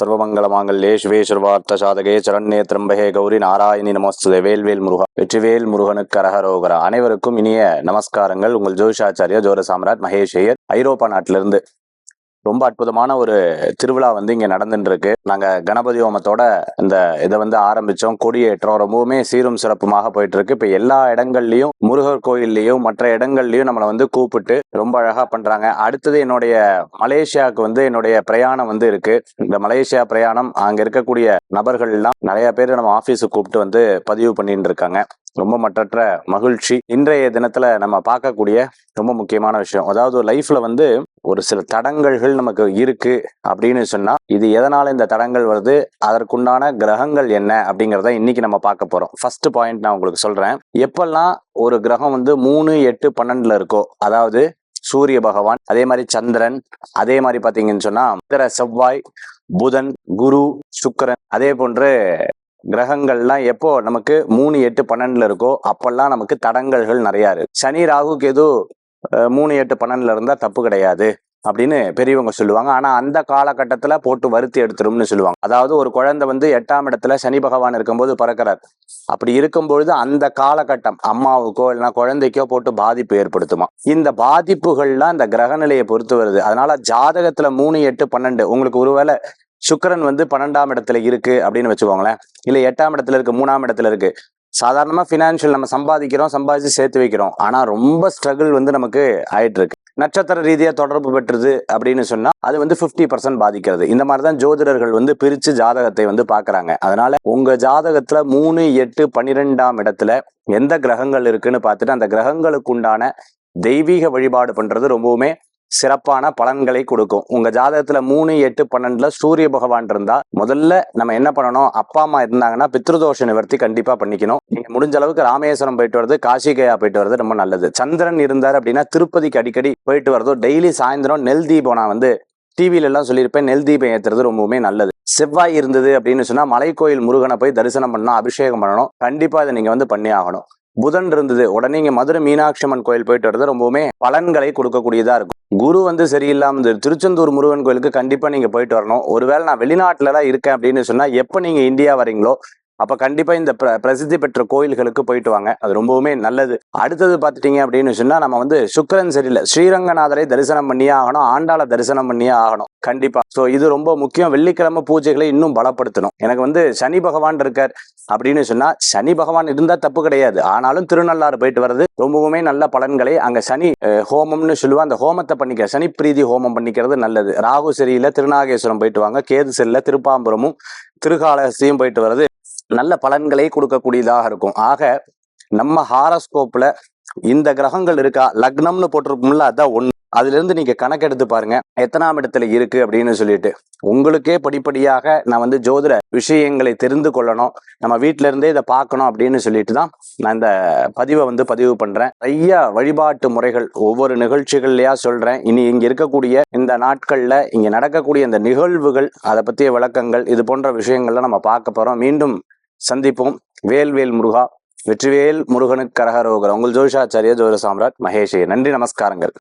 சர்வமங்கலமாங்கல்யே சிவே சர்வார்த்த சாதகே சரண்யே திரம்பகே கௌரி நாராயணி நமஸ்துதே. வேல்வேல் முருகா. வெற்றிவேல் முருகனுக்கு அரகரோகரா அனைவருக்கும் இனிய நமஸ்காரங்கள். உங்கள் ஜோஷாச்சாரியா ஜோர சாம்ராட் மகேஷ் ஐயர் ஐரோப்பா நாட்டிலிருந்து. ரொம்ப அற்புதமான ஒரு திருவிழா வந்து இங்க நடந்துட்டு இருக்கு நாங்க கணபதி ஹோமத்தோட இந்த இதை வந்து ஆரம்பிச்சோம். கொடியேற்றம் ரொம்பவுமே சீரும் சிறப்புமாக போயிட்டு இருக்கு இப்ப எல்லா இடங்கள்லயும் முருகர் கோயில்லையும் மற்ற இடங்கள்லயும் நம்மளை வந்து கூப்பிட்டு ரொம்ப அழகா பண்றாங்க. அடுத்தது என்னுடைய மலேசியாவுக்கு வந்து என்னுடைய பிரயாணம் வந்து இருக்கு. இந்த மலேசியா பிரயாணம் அங்க இருக்கக்கூடிய நபர்கள் எல்லாம் நிறைய பேர் நம்ம ஆபீஸுக்கு கூப்பிட்டு வந்து பதிவு பண்ணிட்டு இருக்காங்க ரொம்ப மற்றற்ற மகிழ்ச்சி. இன்றைய தினத்துல நம்ம பார்க்கக்கூடிய ரொம்ப முக்கியமான விஷயம். அதாவது லைஃப்ல வந்து ஒரு சில தடங்கல்கள் நமக்கு இருக்கு அப்படின்னு சொன்னா இது எதனால இந்த தடங்கள் வருது? அதற்குண்டான கிரகங்கள் என்ன? அப்படிங்கிறத இன்னைக்கு நம்ம பார்க்க போறோம். ஃபர்ஸ்ட் பாயிண்ட் நான் உங்களுக்கு சொல்றேன். எப்பெல்லாம் ஒரு கிரகம் வந்து மூணு எட்டு பன்னெண்டுல இருக்கோ அதாவது சூரிய பகவான் அதே மாதிரி சந்திரன் அதே மாதிரி பாத்தீங்கன்னு சொன்னா செவ்வாய் புதன் குரு சுக்கிரன் அதே போன்று கிரகங்கள்லாம் எப்போ நமக்கு மூணு எட்டு பன்னெண்டுல இருக்கோ அப்பெல்லாம் நமக்கு தடங்கல்கள் நிறையா இருக்கு. சனி ராகு கேது மூணு எட்டு பன்னெண்டுல இருந்தா தப்பு கிடையாது அப்படின்னு பெரியவங்க சொல்லுவாங்க. ஆனா அந்த காலகட்டத்துல போட்டு வருத்தி எடுத்துரும்னு சொல்லுவாங்க. அதாவது ஒரு குழந்தை வந்து எட்டாம் இடத்துல சனி பகவான் இருக்கும்போது பிறக்கிறார். அப்படி இருக்கும்பொழுது அந்த காலகட்டம் அம்மாவுக்கோ இல்லைன்னா குழந்தைக்கோ போட்டு பாதிப்பு ஏற்படுத்துமா? இந்த பாதிப்புகள்லாம் இந்த கிரகநிலையை பொறுத்து வருது. அதனால ஜாதகத்துல மூணு எட்டு பன்னெண்டு உங்களுக்கு ஒருவேளை சுக்கரன் வந்து பன்னெண்டாம் இடத்துல இருக்கு அப்படின்னு வச்சுக்கோங்களேன். இல்லை எட்டாம் இடத்துல இருக்கு மூணாம் இடத்துல இருக்கு. சாதாரணமா ஃபினான்ஷியல் நம்ம சம்பாதிக்கிறோம் சம்பாதிச்சு சேர்த்து வைக்கிறோம். ஆனா ரொம்ப ஸ்ட்ரகிள் வந்து நமக்கு ஆயிட்டு இருக்கு. நட்சத்திர ரீதியா தொடர்பு பெற்றது அப்படின்னு சொன்னா அது வந்து 50% பர்சன்ட் பாதிக்கிறது. இந்த மாதிரி தான் ஜோதிடர்கள் வந்து பிரிச்சு ஜாதகத்தை வந்து பாக்குறாங்க. அதனால உங்க ஜாதகத்துல மூணு எட்டு பன்னிரெண்டாம் இடத்துல எந்த கிரகங்கள் இருக்குன்னு பார்த்துட்டு அந்த கிரகங்களுக்கு உண்டான தெய்வீக வழிபாடு பண்றது ரொம்பவுமே சிறப்பான பலன்களை கொடுக்கும். உங்க ஜாதகத்துல மூணு எட்டு பன்னெண்டுல சூரிய பகவான் இருந்தா முதல்ல நம்ம என்ன பண்ணணும்? அப்பா அம்மா இருந்தாங்கன்னா பித்ருதோஷ நிவர்த்தி கண்டிப்பா பண்ணிக்கணும். நீங்க முடிஞ்ச அளவுக்கு ராமேஸ்வரம் போயிட்டு வருது காசிகயா போயிட்டு வருது ரொம்ப நல்லது. சந்திரன் இருந்தார் அப்படின்னா திருப்பதிக்கு அடிக்கடி போயிட்டு வரதோ டெய்லி சாயந்தரம் நெல் தீபம் நான் வந்து டிவில எல்லாம் சொல்லியிருப்பேன். நெல் தீபம் ஏத்துறது ரொம்பவுமே நல்லது. செவ்வாய் இருந்தது அப்படின்னு சொன்னா மலைக்கோயில் முருகனை போய் தரிசனம் பண்ணணும் அபிஷேகம் பண்ணணும். கண்டிப்பா இதை நீங்க வந்து பண்ணி ஆகணும். புதன் இருந்தது. உடனே இங்க மதுரை மீனாட்சி அம்மன் கோயில் போயிட்டு வர்றது ரொம்பவுமே பலன்களை கொடுக்கக்கூடியதா இருக்கும். குரு வந்து சரியில்லாம இருந்தது. திருச்செந்தூர் முருகன் கோயிலுக்கு கண்டிப்பா நீங்க போயிட்டு வரணும். ஒருவேளை நான் வெளிநாட்டுல எல்லாம் இருக்கேன் அப்படின்னு சொன்னா எப்ப நீங்க இந்தியா வரீங்களோ அப்ப கண்டிப்பா இந்த பிர- பிரசித்தி பெற்ற கோயில்களுக்கு போயிட்டு வாங்க. அது ரொம்பவுமே நல்லது. அடுத்தது பார்த்துட்டீங்க அப்படின்னு சொன்னா நம்ம வந்து சுக்கிரன் சரியில்லை. ஸ்ரீரங்கநாதரை தரிசனம் பண்ணியே ஆகணும். ஆண்டாள தரிசனம் பண்ணியே ஆகணும். கண்டிப்பா. சோ இது ரொம்ப முக்கியம். வெள்ளிக்கிழமை பூஜைகளை இன்னும் பலப்படுத்தணும். எனக்கு வந்து சனி பகவான் இருக்கார் அப்படின்னு சொன்னா சனி பகவான் இருந்தா தப்பு கிடையாது. ஆனாலும் திருநள்ளாறு போயிட்டு வர்றது ரொம்பவுமே நல்ல பலன்களை அங்க சனி ஹோமம்னு சொல்லுவா. அந்த ஹோமத்தை பண்ணிக்க சனி பிரீதி ஹோமம் பண்ணிக்கிறது நல்லது. ராகு சரியில்லை திருநாகேஸ்வரம் போயிட்டு வாங்க. கேது சரியில்லை திருப்பாம்புரமும் திருகாலஹஸ்தியும் போயிட்டு வர்றது நல்ல பலன்களை கொடுக்கக்கூடியதாக இருக்கும். ஆக நம்ம ஹாரஸ்கோப்ல இந்த கிரகங்கள் இருக்கா? லக்னம்னு போட்டிருக்கும்ல அதான் ஒன்று அதுல இருந்து நீங்க கணக்கெடுத்து பாருங்க. எத்தனாம் இடத்துல இருக்கு அப்படின்னு சொல்லிட்டு. உங்களுக்கே படிப்படியாக நான் வந்து ஜோதிட விஷயங்களை தெரிந்து கொள்ளணும். நம்ம வீட்டில இருந்தே இதை பார்க்கணும் அப்படின்னு சொல்லிட்டு தான் நான் இந்த பதிவை வந்து பதிவு பண்றேன். நிறைய வழிபாட்டு முறைகள் ஒவ்வொரு நிகழ்ச்சிகள்லயா சொல்றேன். இனி இங்க இருக்கக்கூடிய இந்த நாட்கள்ல இங்க நடக்கக்கூடிய இந்த நிகழ்வுகள் அதை பத்திய விளக்கங்கள் இது போன்ற விஷயங்கள்லாம் நம்ம பார்க்க போறோம். மீண்டும் சந்திப்போம். வேல்வேல் முருகா வெற்றிவேல் முருகனுக்கு கரகரோகர் உங்கள் ஜோஷாச்சாரிய ஜோர சாம்ராட் மகேஷே. நன்றி நமஸ்காரங்கள்.